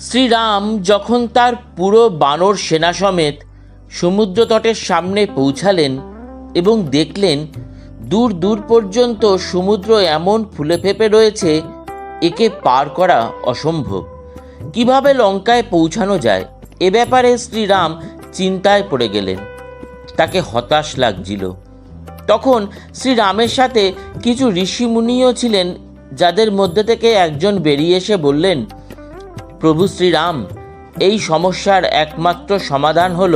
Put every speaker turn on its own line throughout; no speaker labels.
শ্রীরাম যখন তার পুরো বানর সেনা সমেত সমুদ্র তটের সামনে পৌঁছালেন এবং দেখলেন দূর দূর পর্যন্ত সমুদ্র এমন ফুলে ফেপে রয়েছে, একে পার করা অসম্ভব। কীভাবে লঙ্কায় পৌঁছানো যায়? এ ব্যাপারে শ্রীরাম চিন্তায় পড়ে গেলেন। তাকে হতাশ লাগছিল। তখন শ্রীরামের সাথে কিছু ঋষিমুনিও ছিলেন, যাদের মধ্যে থেকে একজন বেরিয়ে এসে বললেন প্রভু শ্রীরাম, এই সমস্যার একমাত্র সমাধান হল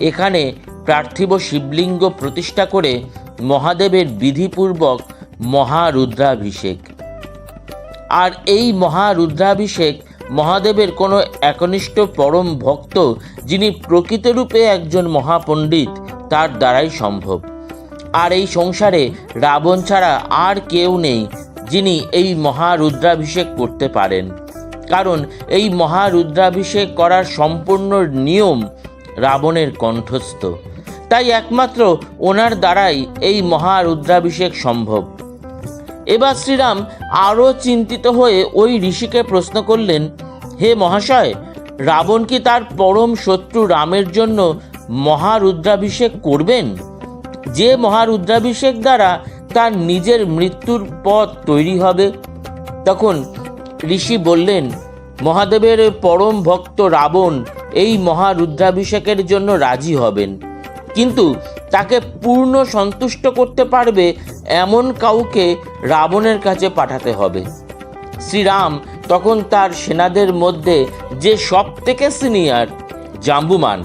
এখানে পার্থিব শিবলিঙ্গ প্রতিষ্ঠা করে মহাদেবের বিধিপূর্বক মহারুদ্রাভিষেক। আর এই মহারুদ্রাভিষেক মহাদেবের কোনো একনিষ্ঠ পরম ভক্ত যিনি প্রকৃতরূপে একজন মহাপণ্ডিত, তার দ্বারাই সম্ভব। আর এই সংসারে রাবণ ছাড়া আর কেউ নেই যিনি এই মহারুদ্রাভিষেক করতে পারেন। কারণ এই মহারুদ্রাভিষেক করার সম্পূর্ণ নিয়ম রাবণের কণ্ঠস্থ। তাই একমাত্র ওনার দ্বারাই এই মহারুদ্রাভিষেক সম্ভব। এবার শ্রীরাম আরও চিন্তিত হয়ে ওই ঋষিকে প্রশ্ন করলেন, হে মহাশয়, রাবণ কি তার পরম শত্রু রামের জন্য মহারুদ্রাভিষেক করবেন? যে মহারুদ্রাভিষেক দ্বারা তার নিজের মৃত্যুর পথ তৈরি হবে। তখন ঋষি বললেন মহাদেবের পরম ভক্ত রাবণ এই মহারুদ্রাভিষেকের জন্য রাজি হবেন। কিন্তু তাকে পূর্ণ সন্তুষ্ট করতে পারবে এমন কাউকে রাবণের কাছে পাঠাতে হবে। শ্রীরাম তখন তার সেনাদের মধ্যে যে সব থেকে সিনিয়র, জাম্বুমান,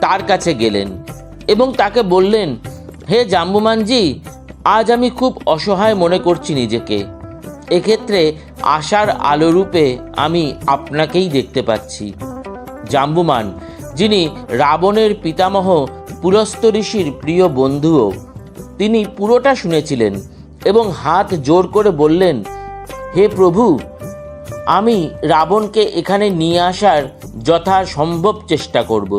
তার কাছে গেলেন এবং তাকে বললেন, হে জাম্বুমানজি, আজ আমি খুব অসহায় মনে করছি নিজেকে। এক্ষেত্রে আশার আলোরূপে আমি আপনাকেই দেখতে পাচ্ছি। জাম্বুমান, যিনি রাবণের পিতামহ পুলস্ত ঋষির প্রিয় বন্ধুও, তিনি পুরোটা শুনেছিলেন এবং হাত জোর করে বললেন, হে প্রভু, আমি রাবণকে এখানে নিয়ে আসার যথাসম্ভব চেষ্টা করব।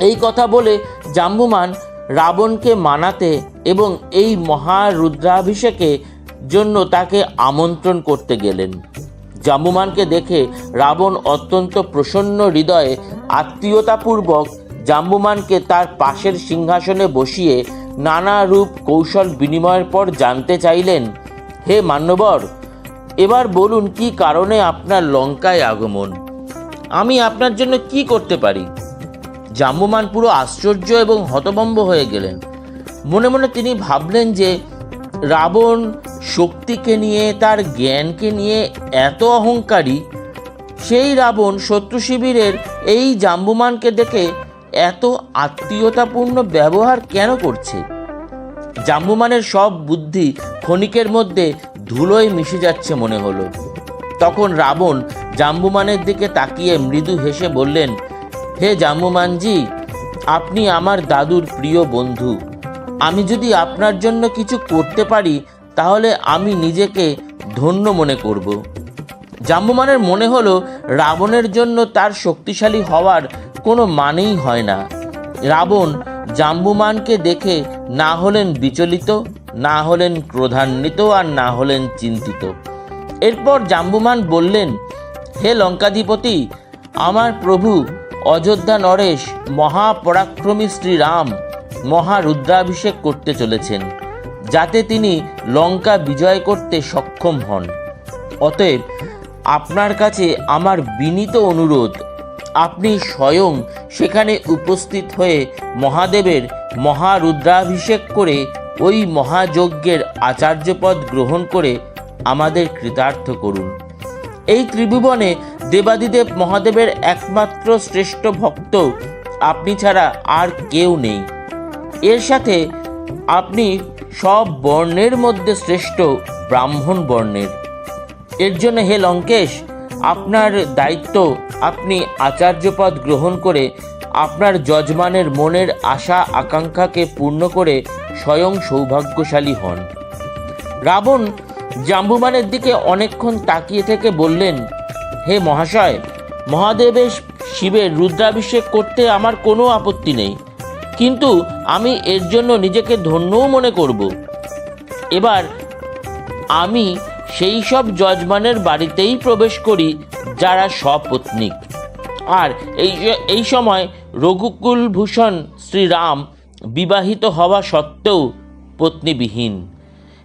এই কথা বলে জাম্বুমান রাবণকে মানাতে এবং এই মহারুদ্রাভিষেকে জন্য তাকে আমন্ত্রণ করতে গেলেন। জাম্বুমানকে দেখে রাবণ অত্যন্ত প্রসন্ন হৃদয়ে আত্মীয়তাপূর্বক জাম্বুমানকে তার পাশের সিংহাসনে বসিয়ে নানা রূপ কৌশল বিনিময়ের পর জানতে চাইলেন, হে মান্যবর, এবার বলুন কি কারণে আপনার লঙ্কায় আগমন? আমি আপনার জন্য কি করতে পারি? জাম্বুমান পুরো আশ্চর্য এবং হতভম্ব হয়ে গেলেন। মনে মনে তিনি ভাবলেন যে রাবণ শক্তিকে নিয়ে, তার জ্ঞানকে নিয়ে এত অহংকারী, সেই রাবণ শত্রু শিবিরের এই জাম্বুমানকে দেখে এত আত্মীয়তাপূর্ণ ব্যবহার কেন করছে? জাম্বুমানের সব বুদ্ধি ক্ষণিকের মধ্যে ধুলোয় মিশে যাচ্ছে মনে হলো। তখন রাবণ জাম্বুমানের দিকে তাকিয়ে মৃদু হেসে বললেন, হে জাম্বুমানজি, আপনি আমার দাদুর প্রিয় বন্ধু। আমি যদি আপনার জন্য কিছু করতে পারি তাহলে আমি নিজেকে ধন্য মনে করব। জাম্বুমানের মনে হলো, রাবণের জন্য তার শক্তিশালী হওয়ার কোনো মানেই হয় না। রাবণ জাম্বুমানকে দেখে না হলেন বিচলিত, না হলেন ক্রোধান্বিত আর না হলেন চিন্তিত। এরপর জাম্বুমান বললেন, হে লঙ্কাধিপতি, আমার প্রভু অযোধ্যা নরেশ মহাপরাক্রমী শ্রীরাম মহারুদ্রাভিষেক করতে চলেছেন। যাতে তিনি লঙ্কা বিজয় করতে সক্ষম হন। অতএব আপনার কাছে আমার বিনীত অনুরোধ, আপনি স্বয়ং সেখানে উপস্থিত হয়ে মহাদেবের মহারুদ্রাভিষেক করে ওই মহাযজ্ঞের আচার্যপদ গ্রহণ করে আমাদের কৃতার্থ করুন। এই ত্রিভুবনে দেবাদিদেব মহাদেবের একমাত্র শ্রেষ্ঠ ভক্ত আপনি ছাড়া আর কেউ নেই। এর সাথে আপনি সব বর্ণের মধ্যে শ্রেষ্ঠ ব্রাহ্মণ বর্ণের। এর জন্য হে লঙ্কেশ, আপনার দায়িত্ব আপনি আচার্যপদ গ্রহণ করে আপনার যজমানের মনের আশা আকাঙ্ক্ষাকে পূর্ণ করে স্বয়ং সৌভাগ্যশালী হন। রাবণ জাম্বুমানের দিকে অনেকক্ষণ তাকিয়ে থেকে বললেন, হে মহাশয়, মহাদেবের শিবের রুদ্রাভিষেক করতে আমার কোনো আপত্তি নেই। কিন্তু আমি এর জন্য নিজেকে ধন্যও মনে করব। এবার আমি সেই সব যজমানের বাড়িতেই প্রবেশ করি, যারা সপত্নিক। আর এই এই সময় রঘুকুলভূষণ শ্রীরাম বিবাহিত হওয়া সত্ত্বেও পত্নীবিহীন।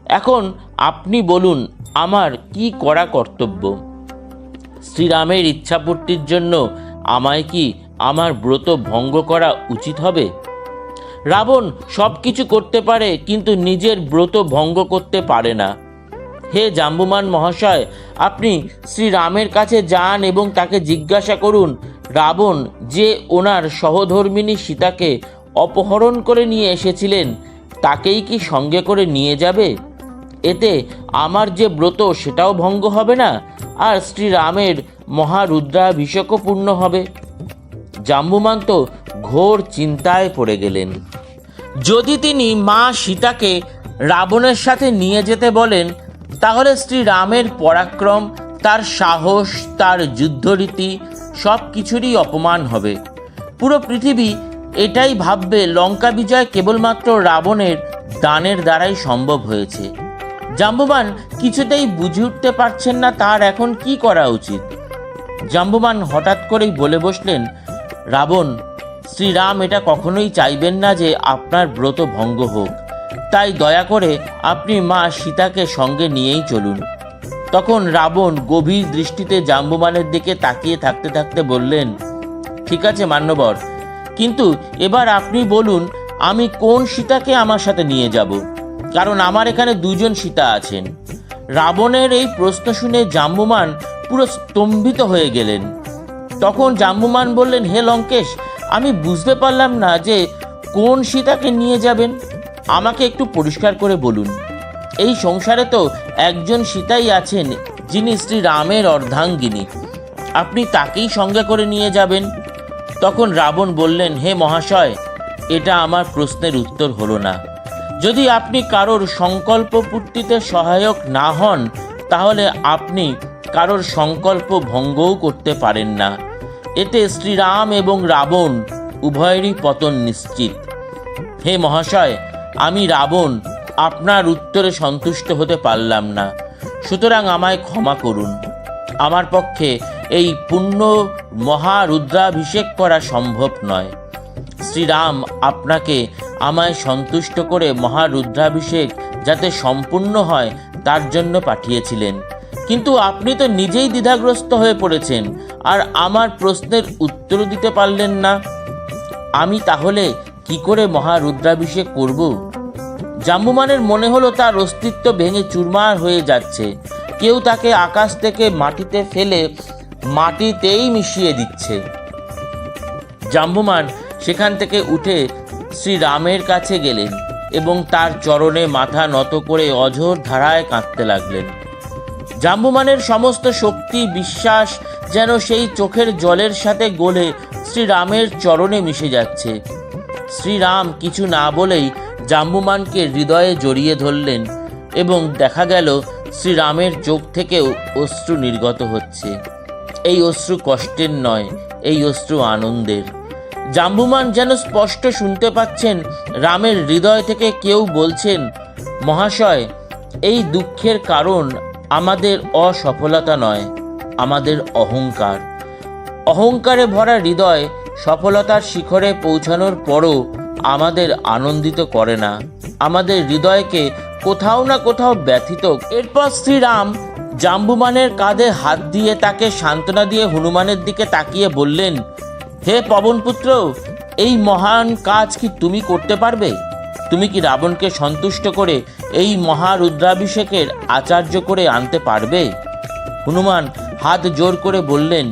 এখন আপনি বলুন, আমার কি করা কর্তব্য? শ্রীরামের ইচ্ছাপূর্তির জন্য আমায় কি আমার ব্রত ভঙ্গ করা উচিত হবে? রাবণ সব কিছু করতে পারে, কিন্তু নিজের ব্রত ভঙ্গ করতে পারে না। হে জাম্বুমান মহাশয়, আপনি শ্রীরামের কাছে যান এবং তাকে জিজ্ঞাসা করুন, রাবণ যে ওনার সহধর্মিনী সীতাকে অপহরণ করে নিয়ে এসেছিলেন, তাকেই কি সঙ্গে করে নিয়ে যাবে? এতে আমার যে ব্রত সেটাও ভঙ্গ হবে না, আর শ্রীরামের মহারুদ্রাভিষেকও পূর্ণ হবে। জাম্বুমান তো ঘোর চিন্তায় পড়ে গেলেন। যদি তিনি মা সীতাকে রাবণের সাথে নিয়ে যেতে বলেন, তাহলে শ্রী রামের পরাক্রম, তার সাহস, তার যুদ্ধরীতি সব কিছুরই অপমান হবে। পুরো পৃথিবী এটাই ভাববে লঙ্কা বিজয় কেবলমাত্র রাবণের দানের দ্বারাই সম্ভব হয়েছে। জাম্বুবান কিছুতেই বুঝে উঠতে পারছেন না তার এখন কি করা উচিত। জাম্বুবান হঠাৎ করেই বলে বসলেন, রাবণ শ্রীরাম এটা কখনোই চাইবেন না যে আপনার ব্রত ভঙ্গ হোক। তাই দয়া করে আপনি মা সীতাকে সঙ্গে নিয়েই চলুন। তখন রাবণ গভীর দৃষ্টিতে জাম্বুবানের দিকে তাকিয়ে থাকতে থাকতে বললেন, ঠিক আছে মান্যবর, কিন্তু এবার আপনি বলুন, আমি কোন সীতাকে আমার সাথে নিয়ে যাব? কারণ আমার এখানে দুজন সীতা আছেন। রাবণের এই প্রশ্ন শুনে জাম্বুমান পুরো স্তম্ভিত হয়ে গেলেন। তখন জাম্বুমান বললেন, হে লঙ্কেশ আমি বুঝতে পারলাম না যে কোন সীতাকে নিয়ে যাবেন। আমাকে একটু পরিষ্কার করে বলুন। এই সংসারে তো একজন সীতাই আছেন, যিনি শ্রী রামের অর্ধাঙ্গিনী। আপনি তাকেই সঙ্গে করে নিয়ে যাবেন। তখন রাবণ বললেন, হে মহাশয়, এটা আমার প্রশ্নের উত্তর হলো না। যদি আপনি কারোর সংকল্প পূর্তিতে সহায়ক না হন, তাহলে আপনি কারোর সংকল্প ভঙ্গও করতে পারেন না। এতে শ্রীরাম এবং রাবণ উভয়েরই পতন নিশ্চিত। হে মহাশয়, আমি রাবণ, আপনার উত্তরে সন্তুষ্ট হতে পারলাম না। সুতরাং আমায় ক্ষমা করুন। আমার পক্ষে এই পুণ্য মহারুদ্রাভিষেক করা সম্ভব নয়। শ্রীরাম আপনাকে আমায় সন্তুষ্ট করে মহারুদ্রাভিষেক যাতে সম্পূর্ণ হয় তার জন্য পাঠিয়েছিলেন। কিন্তু আপনি তো নিজেই দ্বিধাগ্রস্ত হয়ে পড়েছেন। আর আমার প্রশ্নের উত্তর দিতে পারলেন না। আমি তাহলে কি করে মহারুদ্রাভিষেক করব? জাম্বুমানের মনে হলো তার অস্তিত্ব ভেঙে চুরমার হয়ে যাচ্ছে। কেউ তাকে আকাশ থেকে মাটিতে ফেলে মাটিতেই মিশিয়ে দিচ্ছে। জাম্বুমান সেখান থেকে উঠে শ্রী রামের কাছে গেলেন এবং তার চরণে মাথা নত করে অঝোর ধারায় কাঁদতে লাগলেন। জাম্বুমানের সমস্ত শক্তি, বিশ্বাস যেন সেই চোখের জলের সাথে গলে শ্রীরামের চরণে মিশে যাচ্ছে। শ্রীরাম কিছু না বলেই জাম্বুমানকে হৃদয়ে জড়িয়ে ধরলেন এবং দেখা গেল শ্রীরামের চোখ থেকেও অশ্রু নির্গত হচ্ছে। এই অশ্রু কষ্টের নয়, এই অশ্রু আনন্দের। জাম্বুমান যেন স্পষ্ট শুনতে পাচ্ছেন রামের হৃদয় থেকে কেউ বলছেন, মহাশয়, এই দুঃখের কারণ আমাদের অসফলতা নয়। আমাদের অহংকার। অহংকারে ভরা হৃদয় সফলতার শিখরে পৌঁছানোর পরও আমাদের আনন্দিত করে না। আমাদের হৃদয়কে কোথাও না কোথাও ব্যথিত। এরপর শ্রীরাম জাম্বুমানের কাঁধে হাত দিয়ে তাকে সান্ত্বনা দিয়ে হনুমানের দিকে তাকিয়ে বললেন, হে পবনপুত্র, এই মহান কাজ কি তুমি করতে পারবে? তুমি কি রাবণকে সন্তুষ্ট করে এই মহারুদ্রাভিষেকের আচার্য করে আনতে পারবে? হনুমান হাত জোর করে বললেন,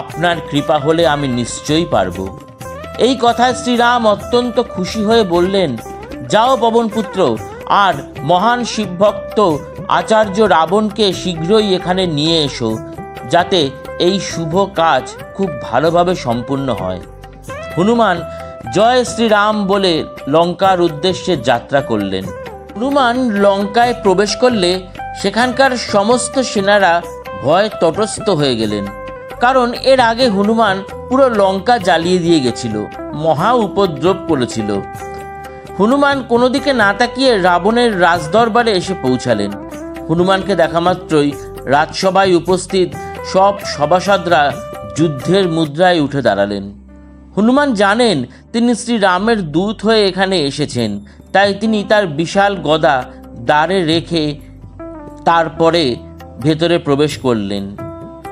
আপনার কৃপা হলে আমি নিশ্চয়ই পারব। এই কথায় শ্রীরাম অত্যন্ত খুশি হয়ে বললেন, যাও পবনপুত্র আর মহান শিবভক্ত আচার্য রাবণকে শীঘ্রই এখানে নিয়ে এসো, যাতে এই শুভ কাজ খুব ভালোভাবে সম্পূর্ণ হয়। হনুমান জয় শ্রীরাম বলে লঙ্কার উদ্দেশ্যে যাত্রা করলেন। হনুমান লঙ্কায় প্রবেশ করলে সেখানকার সমস্ত সেনারা ভয় তটস্থ হয়ে গেলেন। কারণ এর আগে হনুমান পুরো লঙ্কা জ্বালিয়ে দিয়ে গেছিল, মহা উপদ্রব করেছিল। হনুমান কোনো দিকে না তাকিয়ে রাবণের রাজদরবারে এসে পৌঁছালেন। হনুমানকে দেখা মাত্রই রাজসভায় উপস্থিত সব সভাসদরা যুদ্ধের মুদ্রায় উঠে দাঁড়ালেন। হনুমান জানেন তিনি শ্রীরামের দূত হয়ে এখানে এসেছেন, তাই তিনি তার বিশাল গদা দ্বারে রেখে তারপরে ভেতরে প্রবেশ করলেন।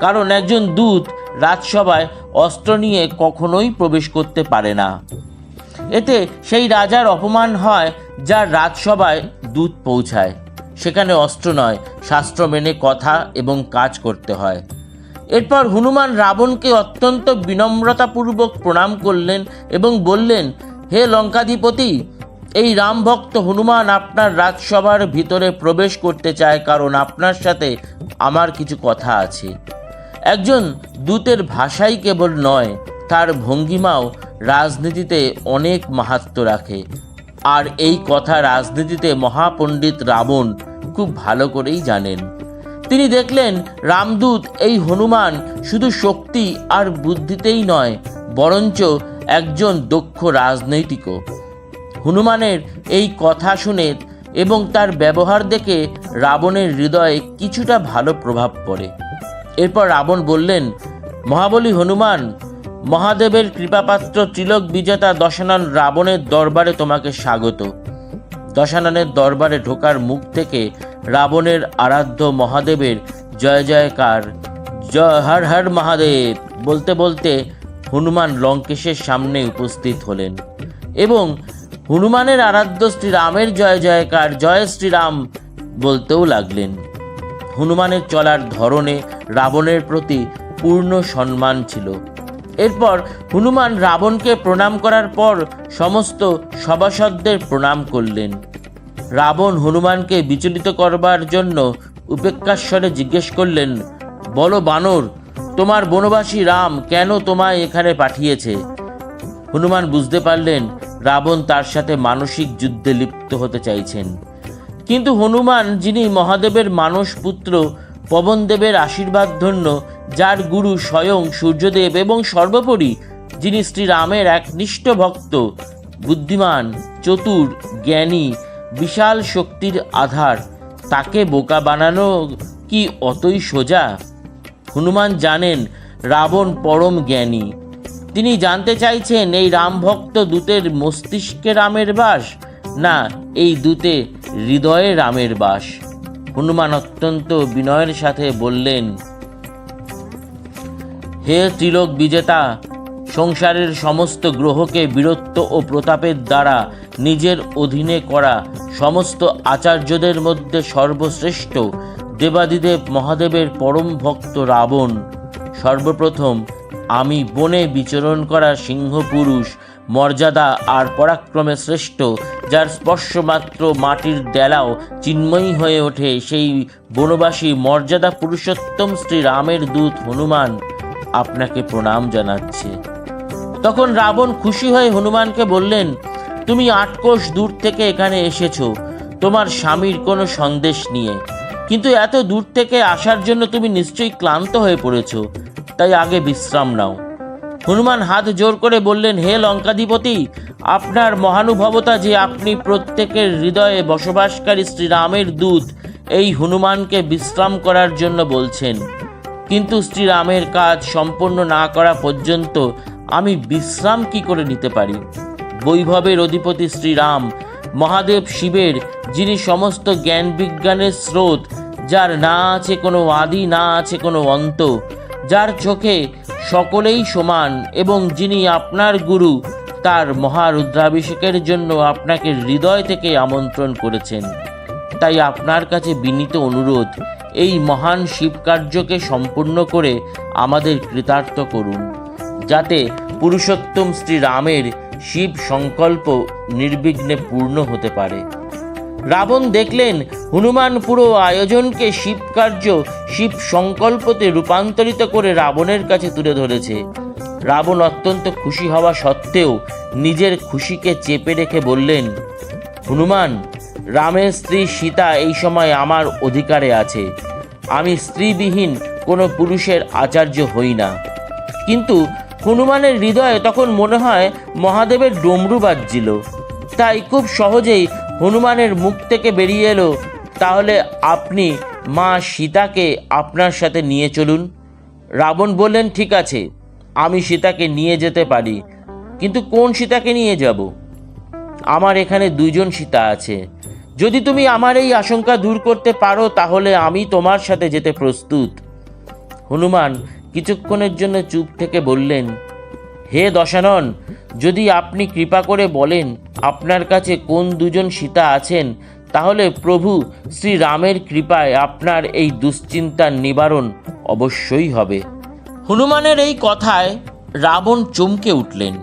কারণ একজন দূত রাজসভায় অস্ত্র নিয়ে কখনোই প্রবেশ করতে পারে না। এতে সেই রাজার অপমান হয়, যার রাজসভায় দূত পৌঁছায়। সেখানে অস্ত্র নয়, শাস্ত্র মেনে কথা এবং কাজ করতে হয়। এরপর হনুমান রাবণকে অত্যন্ত বিনম্রতাপূর্বক প্রণাম করলেন এবং বললেন, হে লঙ্কাধিপতি এই রামভক্ত হনুমান আপনার রাজসভার ভিতরে প্রবেশ করতে চায় কারণ আপনার সাথে আমার কিছু কথা আছে। একজন দূতের ভাষাই কেবল নয়, তার ভঙ্গিমাও রাজনীতিতে অনেক মাহাত্ম রাখে। আর এই কথা রাজনীতিতে মহাপণ্ডিত রাবণ খুব ভালো করেই জানেন। তিনি দেখলেন রামদূত এই হনুমান শুধু শক্তি আর বুদ্ধিতেই নয়, বরঞ্চ একজন দক্ষ রাজনৈতিকও। হনুমানের এই কথা শুনে এবং তার ব্যবহার দেখে রাবণের হৃদয়ে কিছুটা ভালো প্রভাব পড়ে। এরপর রাবণ বললেন, মহাবলী হনুমান, মহাদেবের কৃপাপাত্র ত্রিলোক বিজেতা দশানন রাবণের দরবারে তোমাকে স্বাগত। দশাননের দরবারে ঢোকার মুখ থেকে রাবণের আরাধ্য মহাদেবের জয় জয়কার, জয় হর হর মহাদেব বলতে বলতে হনুমান লঙ্কেশের সামনে উপস্থিত হলেন এবং হনুমানের আরাধ্য শ্রীরামের জয় জয়কার, জয় শ্রীরাম বলতেও লাগলেন। হনুমানের চলার ধরনে রাবণের প্রতি পূর্ণ সম্মান ছিল। এরপর হনুমান রাবণকে প্রণাম করার পর সমস্ত সভাসদদের প্রণাম করলেন। রাবণ হনুমানকে বিচলিত করবার জন্য উপেক্ষাস্বরে জিজ্ঞেস করলেন, বলো বানর, তোমার বনবাসী রাম কেন তোমায় এখানে পাঠিয়েছে? হনুমান বুঝতে পারলেন রাবণ তার সাথে মানসিক যুদ্ধে লিপ্ত হতে চাইছেন। কিন্তু হনুমান, যিনি মহাদেবের মানস পুত্র পবনদেবের আশীর্বাদ ধন্য যার গুরু স্বয়ং সূর্যদেব এবং সর্বোপরি যিনি শ্রীরামের এক নিষ্ঠ ভক্ত, বুদ্ধিমান, চতুর, জ্ঞানী, বিশাল শক্তির আধার, তাকে বোকা বানানো কি অতই সোজা? হনুমান জানেন, রাবণ পরম জ্ঞানী। তিনি জানতে চাইছেন, এই রামভক্ত দূতের মস্তিষ্কে রামের বাস? না, এই দূতে হৃদয়ে রামের বাস। হনুমান অত্যন্ত বিনয়ের সাথে বললেন, হে ত্রিলোক বিজেতা, সংসারের সমস্ত গ্রহকে বীরত্ব ও প্রতাপের দ্বারা নিজের অধীনে করা সমস্ত আচার্যদের মধ্যে সর্বশ্রেষ্ঠ দেবাদিদেব মহাদেবের পরম ভক্ত রাবণ। সর্বপ্রথম আমি বনে বিচরণ করা সিংহ পুরুষ মর্যাদা আর পরাক্রমে শ্রেষ্ঠ, যার স্পর্শমাত্র মাটির ডেলাও চিন্ময়ী হয়ে ওঠে সেই বনবাসী মর্যাদা পুরুষোত্তম শ্রী রামের দূত হনুমান। আপনাকে প্রণাম জানাচ্ছে। তখন রাবণ খুশি হয়ে হনুমানকে বললেন, তুমি আট কোষ দূর থেকে এখানে এসেছ। তোমার স্বামীর কোনো সন্দেশ নিয়ে। কিন্তু এত দূর থেকে আসার জন্য তুমি নিশ্চয়ই ক্লান্ত হয়ে পড়েছো। তাই আগে বিশ্রাম নাও। হনুমান হাত জোর করে বললেন, হে লঙ্কাধিপতি, আপনার মহানুভবতা যে আপনি প্রত্যেকের হৃদয়ে বসবাসকারী শ্রীরামের দূত, এই হনুমানকে বিশ্রাম করার জন্য বলছেন। কিন্তু শ্রীরামের কাজ সম্পন্ন না করা পর্যন্ত আমি বিশ্রাম কি করে নিতে পারি? বৈভবের অধিপতি শ্রীরাম, মহাদেব শিবের, যিনি সমস্ত জ্ঞান বিজ্ঞানের স্রোত, যার না আছে কোনো আদি, না আছে কোনো অন্ত যার চোখে সকলেই সমান এবং যিনি আপনার গুরু, তার মহারুদ্রাভিষেকের জন্য আপনাকে হৃদয় থেকে আমন্ত্রণ করেছেন। তাই আপনার কাছে বিনীত অনুরোধ, এই মহান শিব কার্যকে সম্পূর্ণ করে আমাদের কৃতার্থ করুন, যাতে পুরুষোত্তম শ্রী রামের শিব সংকল্প নির্বিঘ্নে পূর্ণ হতে পারে। রাবণ দেখলেন হনুমান পুরো আয়োজনকে শিব কার্য শিব সংকল্পতে রূপান্তরিত করে রাবণের কাছে তুলে ধরেছে। রাবণ অত্যন্ত খুশি হওয়া সত্ত্বেও নিজের খুশিকে চেপে রেখে বললেন, হনুমান, রামের স্ত্রী সীতা এই সময় আমার অধিকারে আছে। আমি স্ত্রীবিহীন কোনো পুরুষের আচার্য হই না। কিন্তু হনুমানের হৃদয়ে তখন মনে হয় মহাদেবের ডমরু বাজছিল। তাই খুব সহজেই হনুমানের মুখ থেকে বেরিয়ে এলো। তাহলে আপনি মা সীতাকে আপনার সাথে নিয়ে চলুন। রাবণ বললেন, ঠিক আছে, আমি সীতাকে নিয়ে যেতে পারি, কিন্তু কোন সীতাকে নিয়ে যাব? আমার এখানে দুজন সীতা আছে। যদি তুমি আমার এই আশঙ্কা দূর করতে পারো, তাহলে আমি তোমার সাথে যেতে প্রস্তুত। হনুমান কিছুক্ষণের জন্য চুপ থেকে বললেন হে দশানন, যদি আপনি কৃপা করে বলেন আপনার কাছে কোন দুজন সীতা আছেন, তাহলে প্রভু শ্রীরামের কৃপায় আপনার এই দুশ্চিন্তার নিবারণ অবশ্যই হবে। হনুমানের এই কথায় রাবণ চমকে উঠলেন।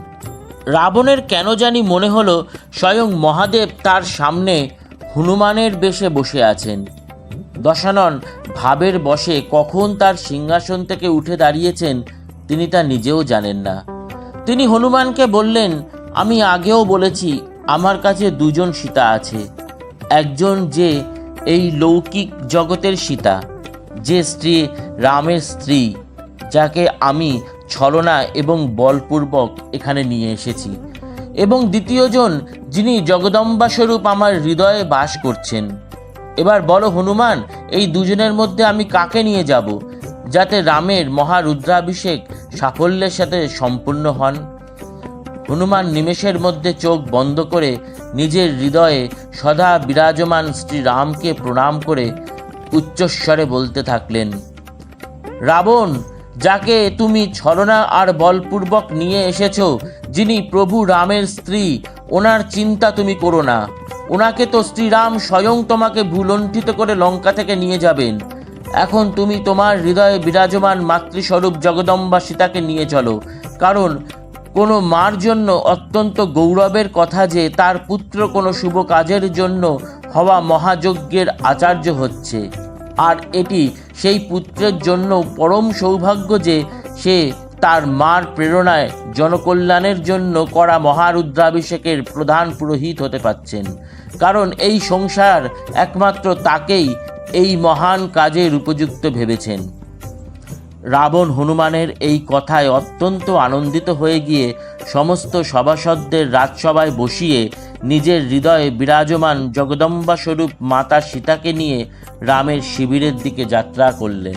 রাবণের কেন জানি মনে হলো স্বয়ং মহাদেব তার সামনে হনুমানের বেশে বসে আছেন। দশানন ভাবের বশে কখন তার সিংহাসন থেকে উঠে দাঁড়িয়েছেন তিনি তা নিজেও জানেন না। তিনি হনুমানকে বললেন, আমি আগেও বলেছি, আমার কাছে দুজন সীতা আছে। একজন যে এই লৌকিক জগতের সীতা, যে স্ত্রী রামের স্ত্রী, যাকে আমি ছলনা এবং বলপূর্বক এখানে নিয়ে এসেছি। এবং দ্বিতীয়জন যিনি জগদম্বা স্বরূপ আমার হৃদয়ে বাস করছেন। এবার বলো, হনুমান, এই দুজনের মধ্যে আমি কাকে নিয়ে যাব? যাতে রামের মহারুদ্রাভিষেক সাফল্যের সাথে সম্পূর্ণ হন। হনুমান নিমেষের মধ্যে চোখ বন্ধ করে নিজের হৃদয়ে সদা বিরাজমান শ্রী রামকে প্রণাম করে উচ্চস্বরে বলতে থাকলেন, রাবণ, যাকে তুমি ছলনা আর বলপূর্বক নিয়ে এসেছ, যিনি প্রভু রামের স্ত্রী, ওনার চিন্তা তুমি করো না। ওনাকে তো শ্রীরাম স্বয়ং তোমাকে ভুলণ্ঠিত করে লঙ্কা থেকে নিয়ে যাবেন। এখন তুমি তোমার হৃদয়ে বিরাজমান মাতৃস্বরূপ জগদম্বা সীতাকে নিয়ে চলো। কারণ কোনো মার জন্য অত্যন্ত গৌরবের কথা যে তার পুত্র কোনো শুভ কাজের জন্য হওয়া মহাযজ্ঞের আচার্য হচ্ছে। আর এটি সেই পুত্রের জন্য পরম সৌভাগ্য যে সে তার মার প্রেরণায় জনকল্যাণের জন্য করা মহারুদ্রাভিষেকের প্রধান পুরোহিত হতে পাচ্ছেন। কারণ এই সংসার একমাত্র তাকেই এই মহান কাজের উপযুক্ত ভেবেছেন। রাবণ হনুমানের এই কথায় অত্যন্ত আনন্দিত হয়ে গিয়ে সমস্ত সভাসদদের রাজসভায় বসিয়ে নিজের হৃদয়ে বিরাজমান জগদম্বা স্বরূপ মাতা সীতাকে নিয়ে রামের শিবিরের দিকে যাত্রা করলেন।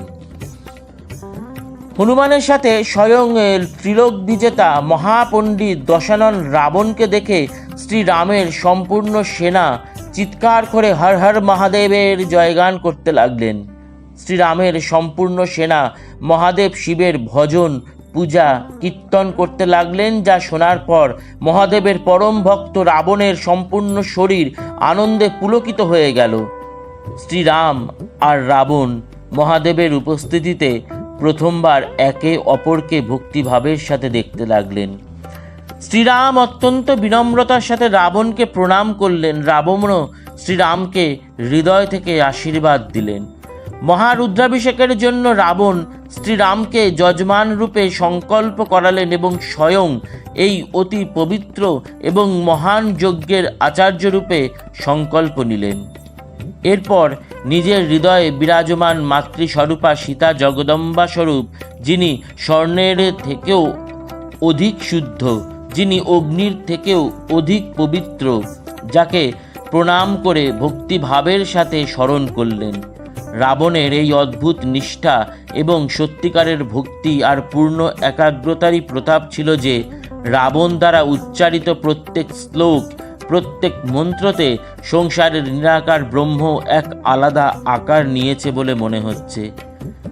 হনুমানের সাথে স্বয়ং ত্রিলোক বিজেতা মহাপণ্ডিত দশানন রাবণকে দেখে শ্রীরামের সম্পূর্ণ সেনা চিৎকার করে হর হর মহাদেবের জয়গান করতে লাগলেন। শ্রীরামের সম্পূর্ণ সেনা, মহাদেব শিবের ভজন, পূজা, কীর্তন করতে লাগলেন, যা শোনার পর মহাদেবের পরম ভক্ত রাবণের সম্পূর্ণ শরীর আনন্দে পুলকিত হয়ে গেল। শ্রীরাম আর রাবণ মহাদেবের উপস্থিতিতে প্রথমবার একে অপরকে ভক্তিভাবের সাথে দেখতে লাগলেন। শ্রীরাম অত্যন্ত বিনম্রতার সাথে রাবণকে প্রণাম করলেন। রাবণও শ্রীরামকে হৃদয় থেকে আশীর্বাদ দিলেন। মহারুদ্রাভিষেকের জন্য রাবণ শ্রীরামকে যজমান রূপে সংকল্প করালেন এবং স্বয়ং এই অতি পবিত্র এবং মহান যজ্ঞের আচার্য রূপে সংকল্প নিলেন। এরপর নিজের হৃদয়ে বিরাজমান মাতৃস্বরূপা সীতা জগদম্বা স্বরূপ যিনি স্বর্ণের থেকেও অধিক শুদ্ধ। যিনি অগ্নির থেকেও অধিক পবিত্র, যাকে প্রণাম করে ভক্তিভাবের সাথে স্মরণ করলেন। রাবণের এই অদ্ভুত নিষ্ঠা এবং সত্যিকারের ভক্তি আর পূর্ণ একাগ্রতারই প্রতাপ ছিল যে, রাবণ দ্বারা উচ্চারিত প্রত্যেক শ্লোক, প্রত্যেক মন্ত্রতে সংসারের নিরাকার ব্রহ্ম এক আলাদা আকার নিয়েছে বলে মনে হচ্ছে।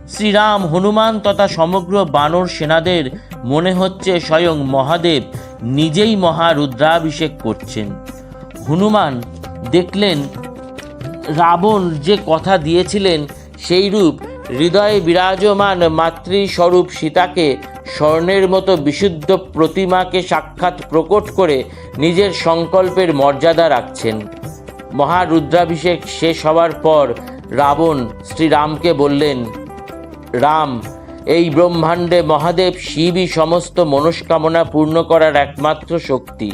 শ্রীরাম হনুমান তথা সমগ্র বানর সেনাদের মনে হচ্ছে স্বয়ং মহাদেব নিজেই মহারুদ্রাভিষেক করছেন। হনুমান দেখলেন রাবণ যে কথা দিয়েছিলেন সেই রূপ হৃদয়ে বিরাজমান মাতৃস্বরূপ সীতাকে স্বর্ণের মতো বিশুদ্ধ প্রতিমাকে সাক্ষাৎ প্রকট করে নিজের সংকল্পের মর্যাদা রাখছেন। মহারুদ্রাভিষেক শেষ হওয়ার পর রাবণ শ্রীরামকে বললেন, রাম এই ব্রহ্মাণ্ডে মহাদেব শিবই সমস্ত মনস্কামনা পূর্ণ করার একমাত্র শক্তি।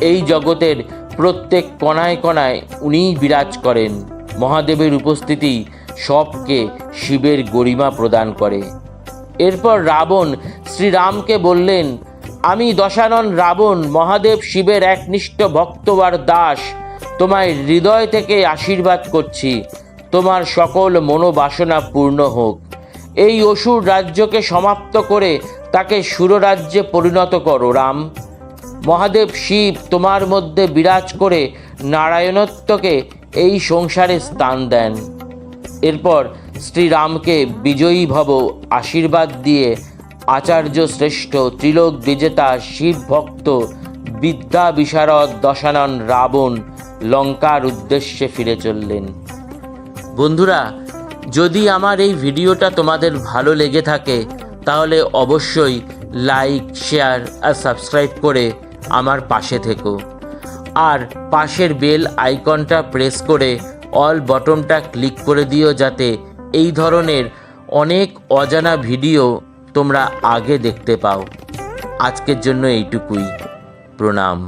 এই জগতের প্রত্যেক কণায় কণায় উনিই বিরাজ করেন। মহাদেবের উপস্থিতি সবকে শিবের গরিমা প্রদান করে। এরপর রাবণ শ্রীরামকে বললেন, আমি দশানন রাবণ, মহাদেব শিবের একনিষ্ঠ ভক্ত আর দাস। তোমায় হৃদয় থেকে আশীর্বাদ করছি। তোমার সকল মনোবাসনা পূর্ণ হোক। এই অসুর রাজ্যকে সমাপ্ত করে তাকে সুররাজ্যে পরিণত করো, রাম। মহাদেব শিব তোমার মধ্যে বিরাজ করে নারায়ণত্বকে এই সংসারে স্থান দেন। এরপর শ্রীরামকে বিজয়ী ভব আশীর্বাদ দিয়ে আচার্য শ্রেষ্ঠ ত্রিলোক বিজেতা শিব ভক্ত বিদ্যা বিশারদ দশানন রাবণ লঙ্কার উদ্দেশ্যে ফিরে চললেন। বন্ধুরা যদি আমার এই ভিডিওটা তোমাদের ভালো লেগে থাকে, তাহলে অবশ্যই লাইক, শেয়ার আর সাবস্ক্রাইব করে আমার পাশে থেকো। আর পাশের বেল আইকনটা প্রেস করে অল বটনটা ক্লিক করে দিও যাতে এই ধরনের অনেক অজানা ভিডিও তোমরা আগে দেখতে পাও। আজকের জন্য এইটুকুই। প্রণাম।